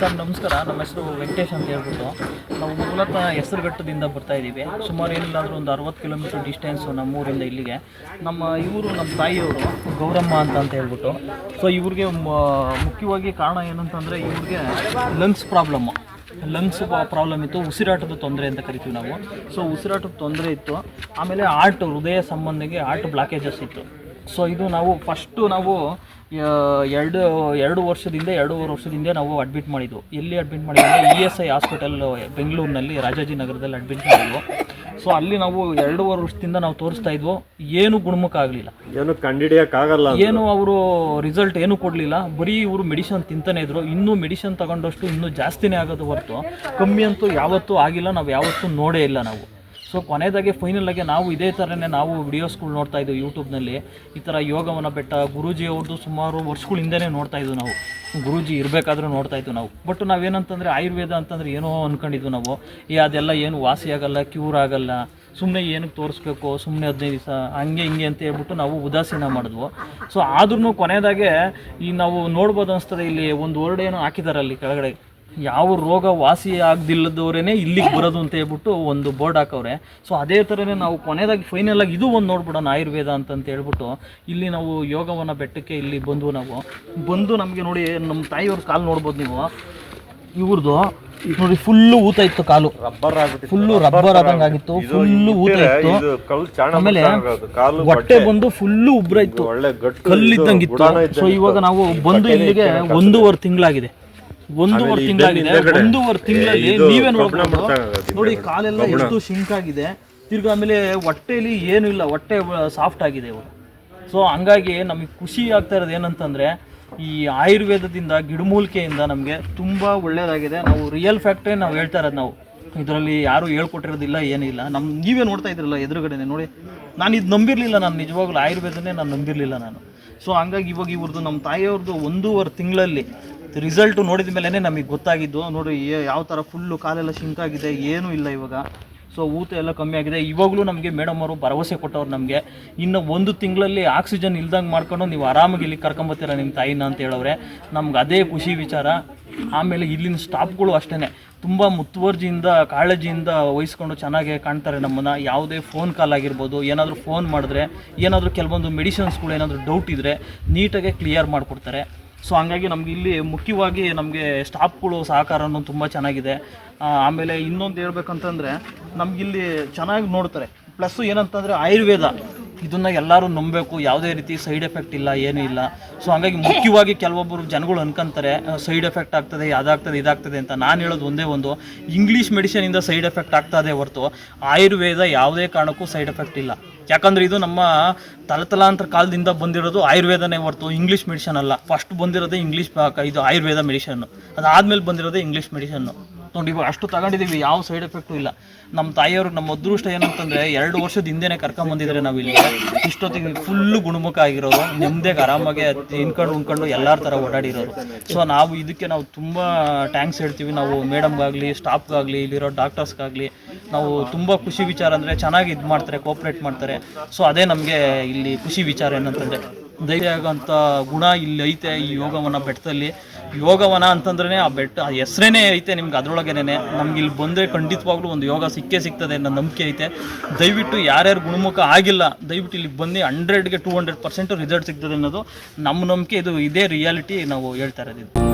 ನಮಸ್ಕಾರ. ನಮ್ಮ ಹೆಸರು ವೆಂಕಟೇಶ್ ಅಂತ ಹೇಳ್ಬಿಟ್ಟು. ನಾವು ಮೂಲತಃ ಹೆಸರುಘಟ್ಟದಿಂದ ಬರ್ತಾ ಇದ್ದೀವಿ ಸುಮಾರು ಏನಿಲ್ಲಾದರೂ ಒಂದು ಅರವತ್ತು ಕಿಲೋಮೀಟರ್ ಡಿಸ್ಟೆನ್ಸು ನಮ್ಮೂರಿಂದ ಇಲ್ಲಿಗೆ. ನಮ್ಮ ಇವರು, ನಮ್ಮ ತಾಯಿಯವರು ಗೌರಮ್ಮ ಅಂತ ಅಂತ ಹೇಳ್ಬಿಟ್ಟು. ಸೊ ಇವ್ರಿಗೆ ಮುಖ್ಯವಾಗಿ ಕಾರಣ ಏನಂತಂದರೆ ಇವ್ರಿಗೆ ಲಂಗ್ಸ್ ಪ್ರಾಬ್ಲಮ್ಮು ಲಂಗ್ಸ್ ಪ್ರಾಬ್ಲಮ್ ಇತ್ತು. ಉಸಿರಾಟದ ತೊಂದರೆ ಅಂತ ಕರಿತೀವಿ ನಾವು. ಸೊ ಉಸಿರಾಟದ ತೊಂದರೆ ಇತ್ತು. ಆಮೇಲೆ ಆರ್ಟ್ ಹೃದಯ ಸಂಬಂಧಿಗೆ ಆರ್ಟ್ ಬ್ಲಾಕೇಜಸ್ ಇತ್ತು. ಸೊ ಇದು ನಾವು ಫಸ್ಟು ನಾವು ಎರಡು ಎರಡು ವರ್ಷದಿಂದ ಎರಡೂವರೆ ವರ್ಷದಿಂದ ನಾವು ಅಡ್ಮಿಟ್ ಮಾಡಿದ್ವು. ಎಲ್ಲಿ ಅಡ್ಮಿಟ್ ಮಾಡಿದ್ವಿ ಇ ಎಸ್ ಐ ಹಾಸ್ಪಿಟಲ್ ಬೆಂಗಳೂರಿನಲ್ಲಿ ರಾಜಾಜಿನಗರದಲ್ಲಿ ಅಡ್ಮಿಟ್ ಮಾಡಿದ್ವು. ಸೊ ಅಲ್ಲಿ ನಾವು ಎರಡೂವರೆ ವರ್ಷದಿಂದ ನಾವು ತೋರಿಸ್ತಾ ಇದ್ವು ಏನು ಗುಣಮುಖ ಆಗಲಿಲ್ಲ. ಏನು ಕಂಡಿಡಿಯಕ್ಕಾಗಲ್ಲ ಏನು ಅವರು ರಿಸಲ್ಟ್ ಏನು ಕೊಡಲಿಲ್ಲ. ಬರೀ ಇವರು ಮೆಡಿಷನ್ ತಿಂತಾನೆ ಇದ್ರು. ಇನ್ನೂ ಮೆಡಿಷನ್ ತಗೊಂಡಷ್ಟು ಇನ್ನೂ ಜಾಸ್ತಿನೇ ಆಗೋದು ಹೊರತು. ಕಮ್ಮಿ ಅಂತೂ ಯಾವತ್ತೂ ಆಗಿಲ್ಲ. ನಾವು ಯಾವತ್ತೂ ನೋಡೇ ಇಲ್ಲ ನಾವು. ಸೊ ಕೊನೆಯದಾಗಿ ಫೈನಲ್ ಆಗಿ ನಾವು ಇದೇ ಥರನೇ ನಾವು ವಿಡಿಯೋಸ್ಗಳು ನೋಡ್ತಾ ಇದ್ದೀವಿ ಯೂಟ್ಯೂಬ್ನಲ್ಲಿ ಈ ಥರ ಯೋಗವನ ಬೆಟ್ಟ, ಗುರೂಜಿ ಅವ್ರದ್ದು ಸುಮಾರು ವರ್ಷಗಳ ಹಿಂದೆನೇ ನೋಡ್ತಾ ಇದ್ದೀವಿ ನಾವು. ಗುರೂಜಿ ಇರಬೇಕಾದ್ರೂ ನೋಡ್ತಾ ಇದ್ದೀವಿ ನಾವು. ಬಟ್ ನಾವೇನಂತಂದರೆ ಆಯುರ್ವೇದ ಅಂತಂದರೆ ಏನೋ ಅಂದ್ಕೊಂಡಿದ್ವಿ ನಾವು. ಈ ಅದೆಲ್ಲ ಏನು ವಾಸಿ ಆಗಲ್ಲ ಕ್ಯೂರ್ ಆಗಲ್ಲ. ಸುಮ್ಮನೆ ಏನಕ್ಕೆ ತೋರಿಸ್ಬೇಕು ಸುಮ್ಮನೆ ಹದಿನೈದು ದಿವಸ, ಹಂಗೆ ಹಿಂಗೆ ಅಂತ ಹೇಳ್ಬಿಟ್ಟು ನಾವು ಉದಾಸೀನ ಮಾಡಿದ್ವು. ಸೊ ಆದ್ರೂ ಕೊನೆಯದಾಗೆ ಈ ನಾವು ನೋಡ್ಬೋದು ಅನಿಸ್ತದೆ ಇಲ್ಲಿ ಒಂದು ವರ್ಡ್ ಏನೋ ಹಾಕಿದ್ದಾರೆ ಅಲ್ಲಿ ಕೆಳಗಡೆ. ಯಾವ ರೋಗ ವಾಸಿ ಆಗದಿಲ್ಲದವರೇನೆ ಇಲ್ಲಿಗೆ ಬರೋದು ಅಂತ ಹೇಳ್ಬಿಟ್ಟು ಒಂದು ಬೋರ್ಡ್ ಹಾಕವ್ರೆ. ಸೊ ಅದೇ ಥರನೇ ನಾವು ಕೊನೆಯದಾಗಿ ಫೈನಲ್ ಆಗಿ ಇದು ಒಂದು ನೋಡ್ಬಿಡೋಣ ಆಯುರ್ವೇದ ಅಂತಂತ ಹೇಳ್ಬಿಟ್ಟು. ಇಲ್ಲಿ ನಾವು ಯೋಗವನ್ನು ಬೆಟ್ಟಕ್ಕೆ ಇಲ್ಲಿ ಬಂದು ನಾವು. ಬಂದು ನಮಗೆ ನೋಡಿ ನಮ್ಮ ತಾಯಿಯವ್ರ ಕಾಲು ನೋಡ್ಬೋದು ನೀವು. ಇವ್ರದ್ದು ನೋಡಿ ಫುಲ್ಲು ಊತ ಇತ್ತು ಕಾಲು. ರಬ್ಬರ್ ಫುಲ್ಲು ರಬ್ಬರ್ ಆದಂಗೆ ಆಗಿತ್ತು. ಫುಲ್ಲು ಊತ ಇತ್ತು. ಆಮೇಲೆ ಕಾಲು ಹೊಟ್ಟೆ ಬಂದು ಫುಲ್ಲು ಉಬ್ರ ಇತ್ತು. ಕಲ್ಲಿದ್ದಂಗಿತ್ತು ಸೊ ಇವಾಗ ನಾವು ಬಂದು ಇಲ್ಲಿಗೆ ಒಂದೂವರೆ ತಿಂಗಳಾಗಿದೆ. ಒಂದೂವರೆ ತಿಂಗಳಾಗಿದೆ. ಒಂದೂವರೆ ತಿಂಗಳಲ್ಲಿ ನೀವೇ ನೋಡ್ಬೋದು? ನೋಡಿ ಕಾಲೆಲ್ಲ ಎಷ್ಟು ಶಿಂಕ್ ಆಗಿದೆ. ತಿರ್ಗಿ ಆಮೇಲೆ ಹೊಟ್ಟೆಲಿ ಏನು ಇಲ್ಲ. ಹೊಟ್ಟೆ ಸಾಫ್ಟ್ ಆಗಿದೆ ಇವಾಗ. ಸೊ ಹಂಗಾಗಿ ನಮಗೆ ಖುಷಿ ಆಗ್ತಾ ಇರೋದು ಏನಂತಂದ್ರೆ ಈ ಆಯುರ್ವೇದದಿಂದ ಗಿಡಮೂಲಿಕೆಯಿಂದ ನಮಗೆ ತುಂಬ ಒಳ್ಳೆಯದಾಗಿದೆ ನಾವು ರಿಯಲ್ ಫ್ಯಾಕ್ಟ್ರಿ ನಾವು ಹೇಳ್ತಾ ಇರೋದು ನಾವು. ಇದರಲ್ಲಿ ಯಾರು ಹೇಳ್ಕೊಟ್ಟಿರೋದಿಲ್ಲ ಏನಿಲ್ಲ ನಮ್ಮ ನೀವೇ ನೋಡ್ತಾ ಇದ್ರಲ್ಲ ಎದುರುಗಡೆನೆ. ನೋಡಿ ನಾನು ಇದು ನಂಬಿರಲಿಲ್ಲ ನಾನು. ನಿಜವಾಗ್ಲೂ ಆಯುರ್ವೇದನೇ ನಾನು ನಂಬಿರಲಿಲ್ಲ ನಾನು. ಸೊ ಹಂಗಾಗಿ ಇವಾಗ ಇವ್ರದ್ದು ನಮ್ಮ ತಾಯಿಯವ್ರದ್ದು ಒಂದೂವರೆ ತಿಂಗಳಲ್ಲಿ ರಿಸಲ್ಟು ನೋಡಿದ ಮೇಲೇ ನಮಗೆ ಗೊತ್ತಾಗಿದ್ದು, ನೋಡಿ ಯಾವ ಥರ ಫುಲ್ಲು ಕಾಲೆಲ್ಲ ಶಿಂಕಾಗಿದೆ ಏನೂ ಇಲ್ಲ ಇವಾಗ. ಸೊ ಊತ ಎಲ್ಲ ಕಮ್ಮಿ ಆಗಿದೆ. ಇವಾಗಲೂ ನಮಗೆ ಮೇಡಮ್ ಅವರು ಭರವಸೆ ಕೊಟ್ಟವ್ರು ನಮಗೆ. ಇನ್ನು ಒಂದು ತಿಂಗಳಲ್ಲಿ ಆಕ್ಸಿಜನ್ ಇಲ್ದಂಗೆ ಮಾಡ್ಕೊಂಡು ನೀವು ಆರಾಮಾಗಿ ಇಲ್ಲಿ ಕರ್ಕೊಂಬತ್ತೀರ ನಿಮ್ಮ ತಾಯಿನ ಅಂತ ಹೇಳವ್ರೆ. ನಮ್ಗೆ ಅದೇ ಖುಷಿ ವಿಚಾರ. ಆಮೇಲೆ ಇಲ್ಲಿನ ಸ್ಟಾಫ್ಗಳು ಅಷ್ಟೇ ತುಂಬ ಮುತುವರ್ಜಿಯಿಂದ, ಕಾಳಜಿಯಿಂದ ವಹಿಸ್ಕೊಂಡು ಚೆನ್ನಾಗಿ ಕಾಣ್ತಾರೆ ನಮ್ಮನ್ನು. ಯಾವುದೇ ಫೋನ್ ಕಾಲ್ ಆಗಿರ್ಬೋದು, ಏನಾದರೂ ಫೋನ್ ಮಾಡಿದ್ರೆ, ಏನಾದರೂ ಕೆಲವೊಂದು ಮೆಡಿಸಿನ್ಸ್ಗಳು ಏನಾದರೂ ಡೌಟ್ ಇದ್ದರೆ ನೀಟಾಗೆ ಕ್ಲಿಯರ್ ಮಾಡಿಕೊಡ್ತಾರೆ. ಸೊ ಹಂಗಾಗಿ ನಮ್ಗೆ ಇಲ್ಲಿ ಮುಖ್ಯವಾಗಿ ನಮಗೆ ಸ್ಟಾಫ್ಗಳು ಸಹಕಾರನೂ ತುಂಬ ಚೆನ್ನಾಗಿದೆ. ಆಮೇಲೆ ಇನ್ನೊಂದು ಹೇಳ್ಬೇಕಂತಂದರೆ ನಮಗಿಲ್ಲಿ ಚೆನ್ನಾಗಿ ನೋಡ್ತಾರೆ. ಪ್ಲಸ್ಸು ಏನಂತಂದರೆ ಆಯುರ್ವೇದ. ಇದನ್ನು ಎಲ್ಲರೂ ನಂಬಬೇಕು, ಯಾವುದೇ ರೀತಿ ಸೈಡ್ ಎಫೆಕ್ಟ್ ಇಲ್ಲ, ಏನೂ ಇಲ್ಲ. ಸೊ ಹಂಗಾಗಿ ಮುಖ್ಯವಾಗಿ ಕೆಲವೊಬ್ಬರು ಜನಗಳು ಅನ್ಕೊಂತಾರೆ ಸೈಡ್ ಎಫೆಕ್ಟ್ ಆಗ್ತದೆ, ಅದಾಗ್ತದೆ, ಇದಾಗ್ತದೆ ಅಂತ. ನಾನು ಹೇಳೋದು ಒಂದೇ ಒಂದು ಇಂಗ್ಲೀಷ್ ಮೆಡಿಸಿನಿಂದ ಸೈಡ್ ಎಫೆಕ್ಟ್ ಆಗ್ತದೆ ಹೊರತು, ಆಯುರ್ವೇದ ಯಾವುದೇ ಕಾರಣಕ್ಕೂ ಸೈಡ್ ಎಫೆಕ್ಟ್ ಇಲ್ಲ. ಯಾಕಂದ್ರೆ ಇದು ನಮ್ಮ ತಲತಲಾಂತರ ಕಾಲದಿಂದ ಬಂದಿರೋದು ಆಯುರ್ವೇದನೇ ಹೊರತು ಇಂಗ್ಲೀಷ್ ಮೆಡಿಷನ್ ಅಲ್ಲ. ಫಸ್ಟ್ ಬಂದಿರೋದೇ ಇಂಗ್ಲೀಷ್ ಇದು ಆಯುರ್ವೇದ ಮೆಡಿಸನ್ ಅದಾದ್ಮೇಲೆ ಬಂದಿರೋದೇ ಇಂಗ್ಲೀಷ್ ಮೆಡಿಸನ್ನು ನೋಡಿ, ಇವಾಗ ಅಷ್ಟು ತಗೊಂಡಿದ್ದೀವಿ, ಯಾವ ಸೈಡ್ ಎಫೆಕ್ಟು ಇಲ್ಲ. ನಮ್ಮ ತಾಯಿಯವರು, ನಮ್ಮ ಅದೃಷ್ಟ ಏನಂತಂದರೆ ಎರಡು ವರ್ಷದ ಹಿಂದೆನೆ ಕರ್ಕೊಂಬಂದಿದ್ದಾರೆ ನಾವು ಇಲ್ಲಿ. ಇಷ್ಟೊತ್ತಿಗೆ ಫುಲ್ಲು ಗುಣಮುಖ ಆಗಿರೋರು, ನೆಮ್ಮದಿಯಾಗಿ ಆರಾಮಾಗಿ ತಿನ್ಕೊಂಡು ಉಣ್ಕೊಂಡು ಎಲ್ಲರ ಥರ ಓಡಾಡಿರೋರು. ಸೊ ನಾವು ಇದಕ್ಕೆ ನಾವು ತುಂಬ ಟ್ಯಾಂಕ್ಸ್ ಹೇಳ್ತೀವಿ. ನಾವು ಮೇಡಮ್ಗಾಗಲಿ ಸ್ಟಾಫ್ಗಾಗಲಿ ಇಲ್ಲಿರೋ ಡಾಕ್ಟರ್ಸ್ಗಾಗಲಿ ನಾವು ತುಂಬ ಖುಷಿ ವಿಚಾರ ಅಂದರೆ ಚೆನ್ನಾಗಿ ಇದು ಮಾಡ್ತಾರೆ ಕೋಪ್ರೇಟ್ ಮಾಡ್ತಾರೆ. ಸೊ ಅದೇ ನಮಗೆ ಇಲ್ಲಿ ಖುಷಿ ವಿಚಾರ ಏನಂತಂದರೆ. ಧೈರ್ಯ ಆಗೋಂಥ ಗುಣ ಇಲ್ಲಿ ಐತೆ ಈ ಯೋಗವನ ಬೆಟ್ಟದಲ್ಲಿ. ಯೋಗವನ ಅಂತಂದ್ರೆ ಆ ಬೆಟ್ಟ, ಆ ಹೆಸರೇನೆ ಐತೆ ನಿಮ್ಗೆ ಅದರೊಳಗೇನೆ ನಮ್ಗೆ ಇಲ್ಲಿ ಬಂದರೆ ಖಂಡಿತವಾಗ್ಲೂ ಒಂದು ಯೋಗ ಸಿಕ್ಕೇ ಸಿಗ್ತದೆ ಅನ್ನೋ ನಂಬಿಕೆ ಐತೆ. ದಯವಿಟ್ಟು ಯಾರ್ಯಾರು ಗುಣಮುಖ ಆಗಿಲ್ಲ, ದಯವಿಟ್ಟು ಇಲ್ಲಿ ಬಂದು ಹಂಡ್ರೆಡ್ಗೆ ಟೂ ಹಂಡ್ರೆಡ್ ಪರ್ಸೆಂಟ್ ರಿಸಲ್ಟ್ ಸಿಗ್ತದೆ ಅನ್ನೋದು ನಮ್ಮ ನಂಬಿಕೆ, ಇದು ಇದೇ ರಿಯಾಲಿಟಿ ನಾವು ಹೇಳ್ತಾ ಇರೋದು ಇದು.